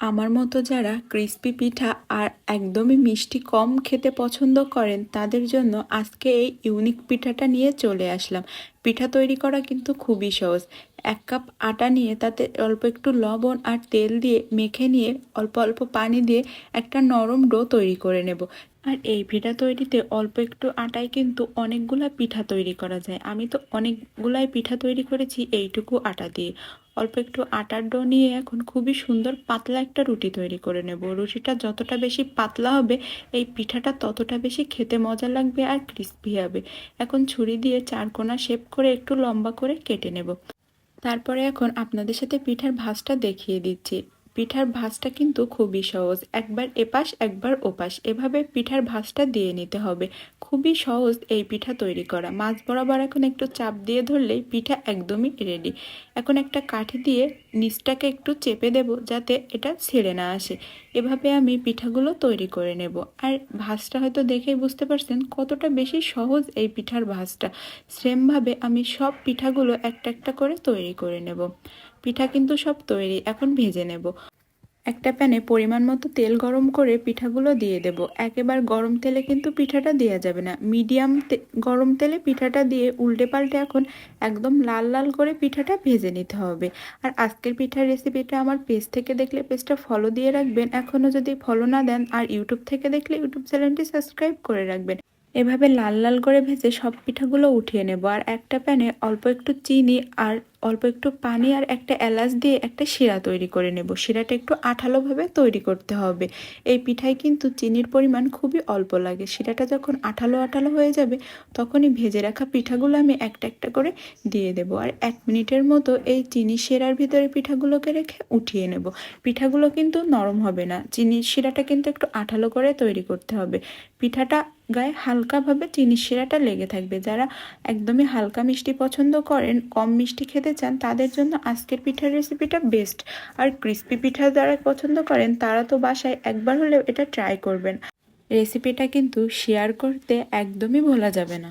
আমার মতো যারা ক্রিস্পি পিঠা আর একদমই মিষ্টি কম খেতে পছন্দ করেন, তাদের জন্য আজকে এই ইউনিক পিঠাটা নিয়ে চলে আসলাম। পিঠা তৈরি করা কিন্তু খুবই সহজ। এক কাপ আটা নিয়ে তাতে অল্প একটু লবণ আর তেল দিয়ে মেখে নিয়ে অল্প অল্প পানি দিয়ে একটা নরম ডো তৈরি করে নেব। আর এই পিঠা তৈরিতে অল্প একটু আটায় কিন্তু অনেকগুলা পিঠা তৈরি করা যায়। আমি তো অনেকগুলাই পিঠা তৈরি করেছি এইটুকু আটা দিয়ে। অল্প একটু আটার ডো নিয়ে এখন খুবই সুন্দর পাতলা একটা রুটি তৈরি করে নেব। রুটিটা যতটা বেশি পাতলা হবে, এই পিঠাটা ততটা বেশি খেতে মজা লাগবে আর ক্রিস্পি হবে। এখন ছুরি দিয়ে চারকোনা শেপ করে একটু লম্বা করে কেটে নেব। তারপরে এখন আপনাদের সাথে পিঠার ভাঁজটা দেখিয়ে দিচ্ছি। পিঠার ভাঁজটা কিন্তু খুবই সহজ। একবার এপাশ, একবার ওপাশ। এভাবে পিঠার ভাঁজটা দিয়ে নিতে হবে। খুবই সহজ এই পিঠা তৈরি করা। মাছ বরাবর এখন একটু চাপ দিয়ে ধরলেই পিঠা একদমই রেডি এখন একটা কাঠি দিয়ে নিচটাকে একটু চেপে দেব যাতে এটা ছেড়ে না আসে। এভাবে আমি পিঠাগুলো তৈরি করে নেব। আর ভাঁজটা হয়তো দেখেই বুঝতে পারছেন কতটা বেশি সহজ এই পিঠার ভাঁজটা। সেমভাবে আমি সব পিঠাগুলো একটা একটা করে তৈরি করে নেব। পিঠা কিন্তু সব তৈরি, এখন ভেজে নেব। একটা প্যানে পরিমাণ মতো তেল গরম করে পিঠাগুলো দিয়ে দেব। একেবারে গরম তেলে কিন্তু পিঠাটা দেওয়া যাবে না। মিডিয়াম গরম তেলে পিঠাটা দিয়ে উল্টে পাল্টে এখন একদম লাল লাল করে পিঠাটা ভেজে নিতে হবে। আর আজকের পিঠার রেসিপিটা আমার পেজ থেকে দেখলে পেজটা ফলো দিয়ে রাখবেন। এখনও যদি ফলো না দেন, আর ইউটিউব থেকে দেখলে ইউটিউব চ্যানেলটি সাবস্ক্রাইব করে রাখবেন। এভাবে লাল লাল করে ভেজে সব পিঠাগুলো উঠিয়ে নেব। আর একটা প্যানে অল্প একটু চিনি আর অল্প একটু পানি আর একটা এলাচ দিয়ে একটা শিরা তৈরি করে নেব। শিরাটা একটু আঠালোভাবে তৈরি করতে হবে। এই পিঠায় কিন্তু চিনির পরিমাণ খুবই অল্প লাগে। শিরাটা যখন আঠালো আঠালো হয়ে যাবে, তখনই ভেজে রাখা পিঠাগুলো আমি একটা একটা করে দিয়ে দেব। আর এক মিনিটের মতো এই চিনি শিরার ভিতরে পিঠাগুলোকে রেখে উঠিয়ে নেব। পিঠাগুলো কিন্তু নরম হবে না। চিনির শিরাটা কিন্তু একটু আঠালো করে তৈরি করতে হবে। পিঠাটা গায়ে হালকাভাবে চিনির শিরাটা লেগে থাকবে। যারা একদমই হালকা মিষ্টি পছন্দ করেন, কম মিষ্টি খেতে চান, তাদের জন্য আজকের পিঠার রেসিপিটা বেস্ট আর ক্রিস্পি পিঠা যারা পছন্দ করেন, তারা তো বাসায় একবার হলেও এটা ট্রাই করবেন। রেসিপিটা কিন্তু শেয়ার করতে একদমই ভোলা যাবে না।